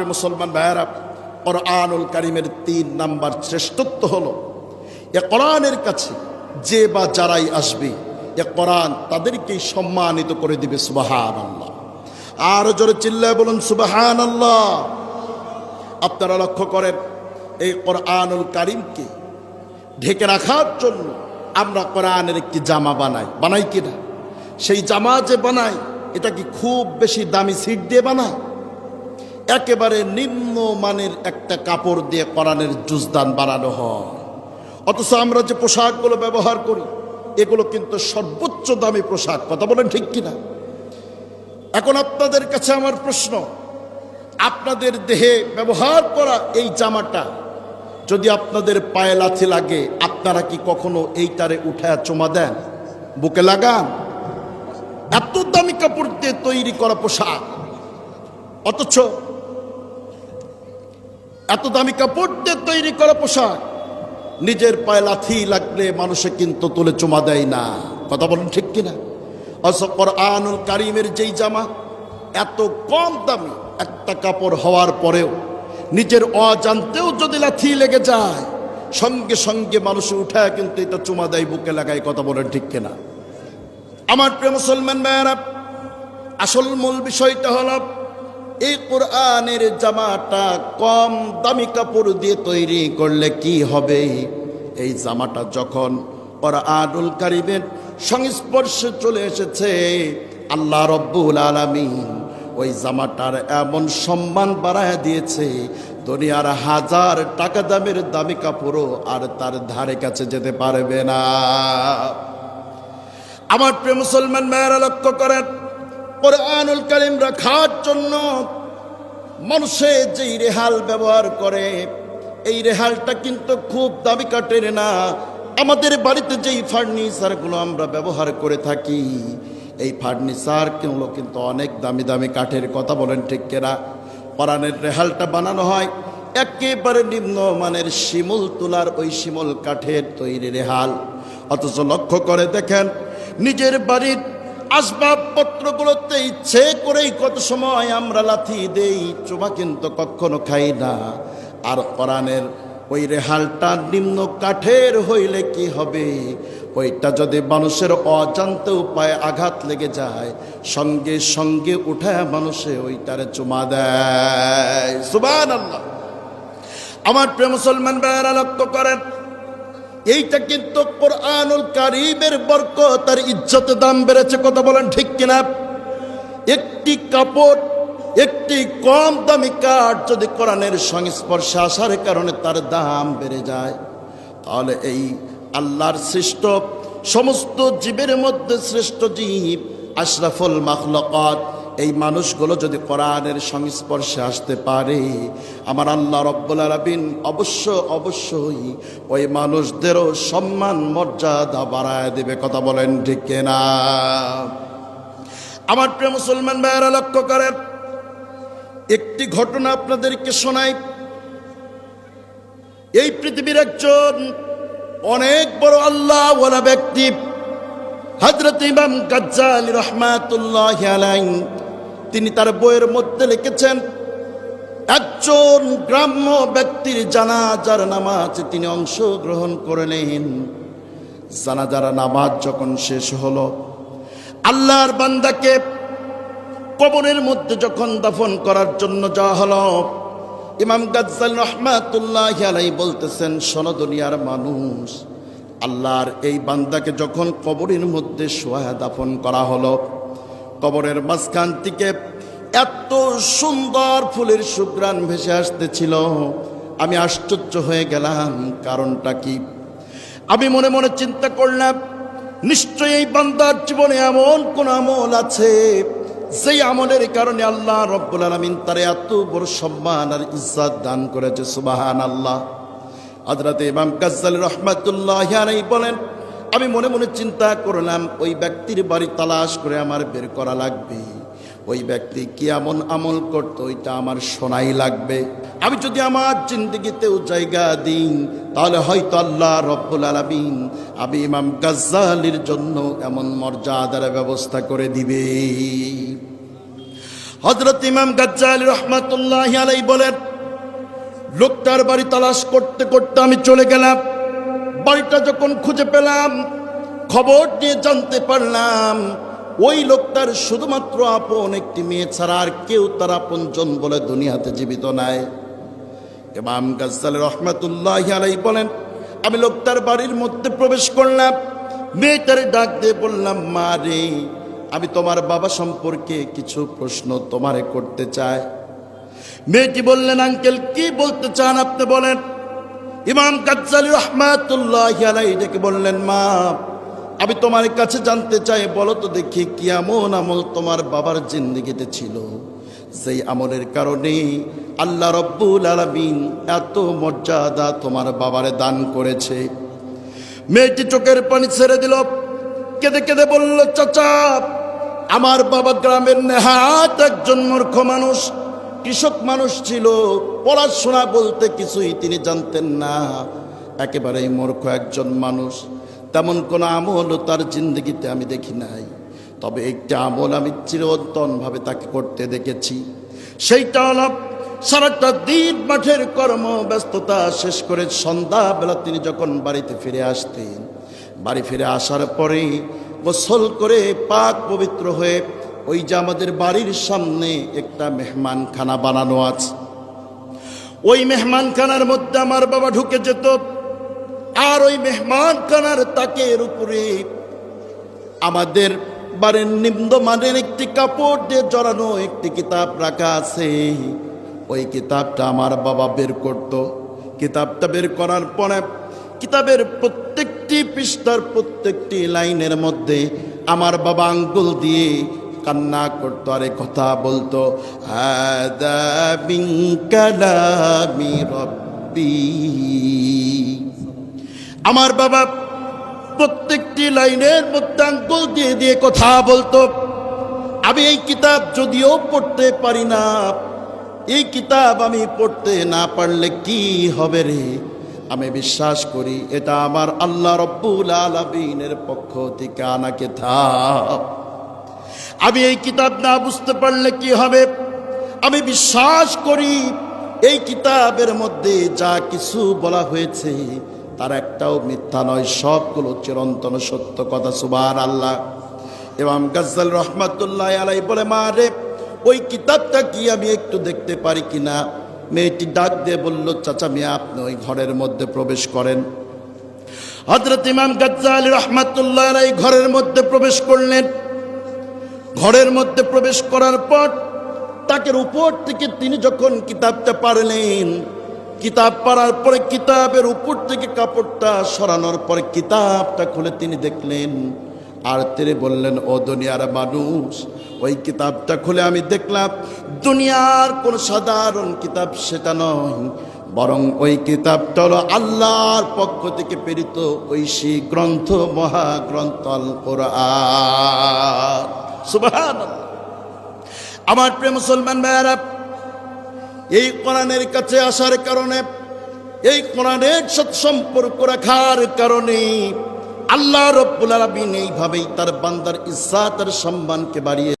প্রিয় মুসলমান ভাইয়ারা, কোরআনুল কারিমের তিন নাম্বার শ্রেষ্ঠত্ব হলো, এ কোরআনের কাছে যে বা যারাই আসবে, এ কোরআন তাদেরকেই সম্মানিত করে দিবে সুবাহান আল্লাহ আর জোরে চিল্লায় বলুন সুবাহান আল্লাহ আপনারা লক্ষ্য করেন, এই কোরআনুল কারিমকে ঢেকে রাখার জন্য আমরা কোরআনের একটি জামা বানাই। বানাই কিনা সেই জামা যে বানাই এটা কি খুব বেশি দামি সিট দিয়ে বানায়? একেবারে নিম্ন মানের একটা কাপড় দিয়ে কোরআনের জুজদান বানানো হয়। অথচ আমরা যে পোশাকগুলো ব্যবহার করি, এগুলো কিন্তু সর্বোচ্চ দামি পোশাক, কথা বলেন ঠিক কিনা? এখন আপনাদের কাছে আমার প্রশ্ন, আপনাদের দেহে ব্যবহার করা এই জামাটা যদি আপনাদের পায়ে লাথি লাগে, আপনারা কি কখনো এইটারে উঠায় চোমা দেন? বুকে লাগান? এত দামি কাপড় দিয়ে তৈরি করা পোশাক, অথচ এত দামি কাপড় দিয়ে তৈরি করা পোশাক। নিজের পায়ে লাথি লাগলে মানুষে কিন্তু তুলে চুমা দেয় না। কথা বলেন ঠিক কিনা? অসপর আনুল কারিমের যেই জামা, এত কম দামি একটা কাপড় হওয়ার পরেও নিজের অজান্তেও যদি লাথি লেগে যায়, সঙ্গে সঙ্গে মানুষে উঠায় কিন্তু এটা চুমা দেয়, বুকে লাগায়, কথা বলেন ঠিক কিনা? আমার প্রিয় মুসলমান ভাইয়ারা, আসল মূল বিষয়টা হলো এই কোরআনের জামাটা কম দামি কাপড় দিয়ে তৈরি করলে কি হবে? এই জামাটা যখন কোরআনুল কারিমের সংস্পর্শে চলে এসেছে, আল্লাহ রব্বুল আলামিন ওই জামাটার এমন সম্মান বাড়ায় দিয়েছে, দুনিয়ার হাজার টাকা দামের দামি কাপড়ও আর তার ধারে কাছে যেতে পারবে না। আমার প্রিয় মুসলমান মেয়েরা লক্ষ্য করেন কোরআনুল কারিম রাখার জন্য মানুষের যেই রেহাল ব্যবহার করে, এই রেহালটা কিন্তু খুব দামি কাটের না। আমাদের বাড়িতে যেই ফার্নিচারগুলো আমরা ব্যবহার করে থাকি, এই ফার্নিচারগুলো কিন্তু অনেক দামি দামি কাঠের কথা বলেন ঠিক কেনা? কোরআনের রেহালটা বানানো হয়, একেবারে নিম্ন মানের শিমুল তুলার ওই শিমুল কাঠের তৈরি রেহাল। অথচ লক্ষ্য করে দেখেন, নিজের বাড়ির আসবাবপত্রগুলোতে ইচ্ছে করেই কত সময় আমরা লাথি দেই, চোবা কিন্তু কখনো খাই না। আর কোরআনের ওই রেহালটা নিম্ন কাঠের হইলে কি হবে? ওইটা যদি মানুষের অজান্ত উপায়ে আঘাত লেগে যায়, সঙ্গে সঙ্গে উঠায় মানুষে ওইটারে চুমা দেয়। সুবান আল্লাহ আমার প্রিয় মুসলমান ভাইয়েরা, লক্ষ্য করেন এইটা কিন্তু কোরআনুল কারিমের বরক তার ইজ্জত দাম বেড়েছে, কথা বলেন ঠিক কিনা? একটি কাপড়, একটি কম দামি কাঠ যদি কোরআনের সংস্পর্শে আসার কারণে তার দাম বেড়ে যায়, তাহলে এই আল্লাহর সৃষ্ট সমস্ত জীবের মধ্যে শ্রেষ্ঠ জীব আশরাফুল মাখলকাত এই মানুষগুলো যদি কোরআনের সংস্পর্শে আসতে পারে, আমার আল্লাহ রব্বুল আলবিন অবশ্য অবশ্যই ওই মানুষদেরও সম্মান, মর্যাদা বাড়ায় দেবে। কথা বলেন ঠিক না আমার প্রিয় মুসলমান ভাইয়েরা, লক্ষ্য করেন, একটি ঘটনা আপনাদেরকে শোনাই। এই পৃথিবীর একজন অনেক বড় আল্লাহ ব্যক্তি হজরত ইমাম গাজ্জাল রহমাতুল্লাহ তিনি তার বইয়ের মধ্যে লিখেছেন, একজন গ্রাম্য ব্যক্তির জানাজার নামাজ তিনি অংশগ্রহণ করলেন জানাজার নামাজ যখন শেষ হলো, আল্লাহর বান্দাকে কবরের মধ্যে যখন দাফন করার জন্য যাওয়া হলো, ইমাম গাজ্জাল রহমাতুল্লাহ আলাই বলতেছেন, শোনো দুনিয়ার মানুষ, আল্লাহর এই বান্দাকে যখন কবরের মধ্যে শোয়া দাফন করা হলো কবরের মাঝখান থেকে এত সুন্দর ফুলের সুগ্রাণ ভেসে আসতেছিল। আমি আশ্চর্য হয়ে গেলাম, কারণটা কি? আমি মনে মনে চিন্তা করলাম, নিশ্চয়ই এই বান্দার জীবনে এমন কোন আমল আছে সেই আমলের কারণে আল্লাহ রব্বুল আলমিন তার এত বড় সম্মান আর ইজ্জাত দান করেছে সুবাহান আল্লাহ হজরত ইমাম গাজ্জাল রহমাতুল্লাহ বলেন আমি মনে মনে চিন্তা করলাম, ওই ব্যক্তির বাড়ি তালাশ করে আমার বের করা লাগবে। ওই ব্যক্তি কি এমন আমল করতো, ওইটা আমার শোনাই লাগবে। আমি যদি আমার জিন্দগিতেও জায়গা দিই, তাহলে হয়তো আল্লাহ রব্বুল আলমিন আমি ইমাম গাজ্জালির জন্য এমন মর্যাদার ব্যবস্থা করে দিবে। হজরত ইমাম গাজ্জালি রহমাতুল্লাহ আলাই বলেন, লোকটার বাড়ি তালাশ করতে করতে আমি চলে গেলাম। বাড়িটা যখন খুঁজে পেলাম, খবর নিয়ে জানতে পারলাম, ওই লোকটার শুধুমাত্র আপন একটি মেয়ে ছাড়া আর কেউ তার আপনজন বলে দুনিয়াতে জীবিত নাই। ইমাম গাজ্জালি রহমাতুল্লাহ আলাই বলেন, আমি লোকটার বাড়ির মধ্যে প্রবেশ করলাম, মেয়েটারে ডাক দিয়ে বললাম, মা রে, আমি তোমার বাবা সম্পর্কে কিছু প্রশ্ন তোমারে করতে চাই। মেয়েটি বললেন, আঙ্কেল, কি বলতে চান আপনি বলেন? ইমাম গাজ্জালি রহমাতুল্লাহ ডেকে বললেন, মা, আমি তোমার কাছে জানতে চাই, বলো তো দেখি কি এমন আমল তোমার বাবার জিন্দগিতে ছিল। সেই আমলের কারণে আল্লাহ রব্বুল আলমিন এত মর্যাদা তোমার বাবারে দান করেছে। মেয়েটি চোখের পানি ছেড়ে দিল, কেঁদে কেঁদে বলল, চাচা, আমার বাবা গ্রামের নেহাত একজন মূর্খ মানুষ কৃষক মানুষ ছিল, পড়াশোনা বলতে কিছুই তিনি জানতেন না। একেবারেই মূর্খ একজন মানুষ। তেমন কোনো আমলও তার জিন্দগিতে আমি দেখি নাই। তবে একটি আমল আমি চিরন্তনভাবে তাকে করতে দেখেছি। সেইটা হল, সারাটা দিন মাঠের কর্ম ব্যস্ততা শেষ করে সন্ধ্যাবেলা তিনি যখন বাড়িতে ফিরে আসতেন, বাড়ি ফিরে আসার পরে গোসল করে পাক পবিত্র হয়ে ওই যে আমাদের বাড়ির সামনে একটা মেহমানখানা বানানো আছে। ওই মেহমানখানার মধ্যে আমার বাবা ঢুকে যেত, আর ওই মেহমানখানার তাকের উপরে আমাদের বাড়ির নিম্নমানের একটি কাপড় দিয়ে জড়ানো একটি কিতাব রাখা আছে। ওই কিতাবটা আমার বাবা বের করত। কিতাবটা বের করার পরে কিতাবের প্রত্যেকটি পৃষ্ঠার প্রত্যেকটি লাইনের মধ্যে আমার বাবা আঙ্গুল দিয়ে কান্না করতো, আর কথা বলতো আমার বাবা প্রত্যেকটি লাইনের মধ্যে দিয়ে দিয়ে কথা বলতো, আমি এই কিতাব যদিও পড়তে পারি না, এই কিতাব আমি পড়তে না পারলে কি হবে রে? আমি বিশ্বাস করি, এটা আমার আল্লাহ রব্বুল আলমিনের পক্ষ থেকে আনা কিতাব। আমি এই কিতাব না বুঝতে পারলে কি হবে? আমি বিশ্বাস করি এই কিতাবের মধ্যে যা কিছু বলা হয়েছে, তার একটাও মিথ্যা নয়, সবগুলো চিরন্তন সত্য কথা সুবার আল্লাহ এবং গজ্জাল রহমাতুল্লাহ আলাই বলে, মা রে, ওই কিতাবটা কি আমি একটু দেখতে পারি কিনা মেয়েটি ডাক দিয়ে বলল, চাচা মিয়া, আপনি ওই ঘরের মধ্যে প্রবেশ করেন। হজরত ইমাম গজ্জাল রহমাতুল্লাহ আলাই ঘরের মধ্যে প্রবেশ করলেন। ঘরের মধ্যে প্রবেশ করার পর তাকের উপর থেকে তিনি যখন কিতাবটা পারলেন, কিতাব পড়ার পরে কিতাবের উপর থেকে কাপড়টা সরানোর পরে কিতাবটা খুলে তিনি দেখলেন। আর তিনি বললেন, ও দুনিয়ার মানুষ, ওই কিতাবটা খুলে আমি দেখলাম। দুনিয়ার কোন সাধারণ কিতাব সেটা নয়, বরং ওই কিতাবটা হলো আল্লাহর পক্ষ থেকে প্রেরিত ঐশী গ্রন্থ, মহাগ্রন্থ আল কোরআন আমার প্রিয় মুসলমান ভাইয়ারা, এই কোরআনের কাছে আসার কারণে, এই কোরআনের সাথে সম্পর্ক রাখার কারণে আল্লাহ রব্বুল আলমিন এইভাবেই তার বান্দার ইচ্ছা তার সম্মানকে বাড়িয়ে